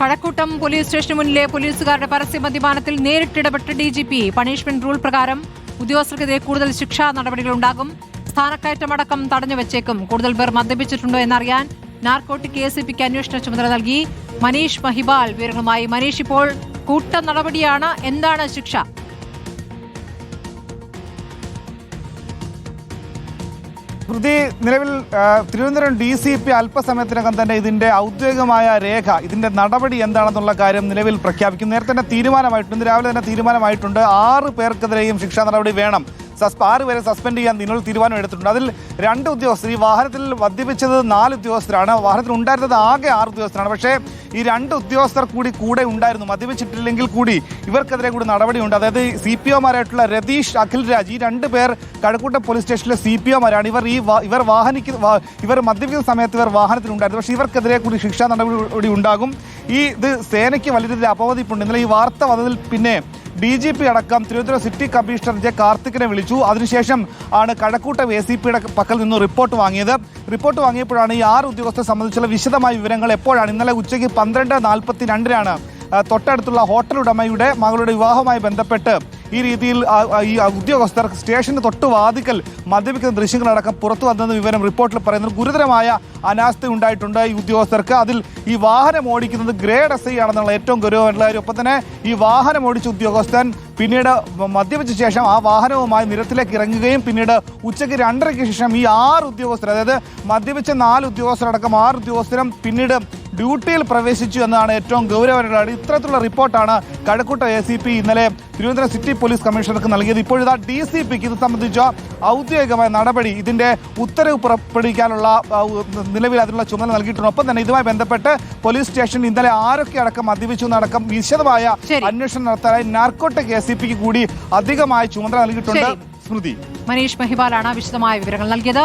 Kazhakkoottam police സ്റ്റേഷന് മുന്നിലെ പോലീസുകാരുടെ പരസ്യ മദ്യപാനത്തിൽ നേരിട്ടിടപെട്ട D G P. Punishment rule പ്രകാരം ഉദ്യോഗസ്ഥർക്കെതിരെ കൂടുതൽ ശിക്ഷാ നടപടികളുണ്ടാകും സ്ഥാനക്കയറ്റമടക്കം തടഞ്ഞു വെച്ചേക്കും. കൂടുതൽ പേർ മദ്യപിച്ചിട്ടുണ്ടോ എന്നറിയാൻ നാർക്കോട്ടിക് എ സി പിക്ക് അന്വേഷണ ചുമതല നൽകി മനീഷ് മഹിബാൽ വിവരങ്ങളുമായി. മനീഷ് ഇപ്പോൾ കൂട്ട നടപടിയാണ്. എന്താണ് ശിക്ഷ? സ്മൃതി നിലവിൽ തിരുവനന്തപുരം ഡി സി പി അല്പസമയത്തിനകം തന്നെ ഇതിന്റെ ഔദ്യോഗികമായ രേഖ ഇതിന്റെ നടപടി എന്താണെന്നുള്ള കാര്യം നിലവിൽ പ്രഖ്യാപിക്കും. നേരത്തെ തന്നെ തീരുമാനമായിട്ടുണ്ട് ഇന്ന് രാവിലെ തന്നെ തീരുമാനമായിട്ടുണ്ട്. ആറ് പേർക്കെതിരെയും ശിക്ഷാ നടപടി വേണം. സസ്പ ആറ് പേരെ സസ്പെൻഡ് ചെയ്യാൻ നിലവിൽ തീരുമാനം എടുത്തിട്ടുണ്ട് അതിൽ രണ്ട് ഉദ്യോഗസ്ഥർ ഈ വാഹനത്തിൽ മദ്യപിച്ചത് നാല് ഉദ്യോഗസ്ഥരാണ്. വാഹനത്തിൽ ഉണ്ടായിരുന്നത് ആകെ ആറ് ഉദ്യോഗസ്ഥരാണ്. പക്ഷേ ഈ രണ്ട് ഉദ്യോഗസ്ഥർ കൂടി കൂടെ ഉണ്ടായിരുന്നു മദ്യപിച്ചിട്ടില്ലെങ്കിൽ കൂടി ഇവർക്കെതിരെ കൂടി നടപടിയുണ്ട്. അതായത് സി പി ഒമാരായിട്ടുള്ള രതീഷ് അഖിൽ രാജ് ഈ രണ്ട് പേർ കഴക്കൂട്ടം പോലീസ് സ്റ്റേഷനിലെ സി പി ഒമാരാണ്. ഇവർ ഈ ഇവർ വാഹനിക്കുന്ന ഇവർ മദ്യപിക്കുന്ന സമയത്ത് ഇവർ വാഹനത്തിലുണ്ടായിരുന്നു പക്ഷേ ഇവർക്കെതിരെ കൂടി ശിക്ഷാ നടപടി ഉണ്ടാകും. ഈ ഇത് സേനയ്ക്ക് വലിയ രീതിയിൽ അപവദിപ്പുണ്ട് ഇന്നലെ ഈ വാർത്ത വന്നതിൽ പിന്നെ ഡി ജി പി അടക്കം തിരുവനന്തപുരം സിറ്റി കമ്മീഷണർ ജെ കാർത്തിക്കിനെ വിളിച്ചു. അതിനുശേഷം ആണ് കഴക്കൂട്ടം എ സി പിയുടെ പക്കൽ നിന്ന് റിപ്പോർട്ട് വാങ്ങിയത്. റിപ്പോർട്ട് വാങ്ങിയപ്പോഴാണ് ഈ ആറ് ഉദ്യോഗസ്ഥരെ സംബന്ധിച്ചുള്ള വിശദമായ വിവരങ്ങൾ എപ്പോഴാണ്? ഇന്നലെ ഉച്ചയ്ക്ക് പന്ത്രണ്ട് നാൽപ്പത്തി രണ്ടിനാണ് തൊട്ടടുത്തുള്ള ഹോട്ടൽ ഉടമയുടെ മകളുടെ വിവാഹവുമായി ബന്ധപ്പെട്ട് ഈ രീതിയിൽ ഈ ഉദ്യോഗസ്ഥർ സ്റ്റേഷന് തൊട്ട് വാതിക്കൽ മദ്യപിക്കുന്ന ദൃശ്യങ്ങളടക്കം പുറത്തു വന്നെന്ന വിവരം റിപ്പോർട്ടിൽ പറയുന്നത് ഗുരുതരമായ അനാസ്ഥ ഉണ്ടായിട്ടുണ്ട് ഈ ഉദ്യോഗസ്ഥർക്ക്. അതിൽ ഈ വാഹനം ഓടിക്കുന്നത് ഗ്രേഡ് എസ് ഐ ആണെന്നുള്ള ഏറ്റവും ഗൗരവമായിട്ടുള്ള കാര്യം. ഒപ്പം തന്നെ ഈ വാഹനം ഓടിച്ച ഉദ്യോഗസ്ഥൻ പിന്നീട് മദ്യപിച്ച ശേഷം ആ വാഹനവുമായി നിരത്തിലേക്ക് ഇറങ്ങുകയും പിന്നീട് ഉച്ചയ്ക്ക് രണ്ടരയ്ക്ക് ശേഷം ഈ ആറ് ഉദ്യോഗസ്ഥർ അതായത് മദ്യപിച്ച നാല് ഉദ്യോഗസ്ഥരടക്കം ആറ് ഉദ്യോഗസ്ഥരും പിന്നീട് ഡ്യൂട്ടിയിൽ പ്രവേശിച്ചു എന്നതാണ് ഏറ്റവും ഗൗരവമായിട്ടുള്ള ഇത്തരത്തിലുള്ള റിപ്പോർട്ടാണ് കഴക്കൂട്ട എ സി പി ഇന്നലെ തിരുവനന്തപുരം സിറ്റി പോലീസ് കമ്മീഷണർക്ക് നൽകിയത്. ഇപ്പോഴിതാ ഡി സി പിക്ക് ഇത് സംബന്ധിച്ച ഔദ്യോഗികമായ നടപടി ഇതിന്റെ ഉത്തരവ് പുറപ്പെടുവിക്കാനുള്ള നിലവിൽ അതിനുള്ള ചുമതല നൽകിയിട്ടുണ്ട്. ഒപ്പം തന്നെ ഇതുമായി ബന്ധപ്പെട്ട് പോലീസ് സ്റ്റേഷനിൽ ഇന്നലെ ആരൊക്കെ അടക്കം മദ്യപിച്ചു എന്നടക്കം വിശദമായ അന്വേഷണം നടത്താനായി നാർക്കോട്ടിക് എ സി പിക്ക് കൂടി അധികമായ ചുമതല നൽകിയിട്ടുണ്ട്. സ്മൃതി. മനീഷ് മഹിബാലാണ് വിശദമായ വിവരങ്ങൾ നൽകിയത്.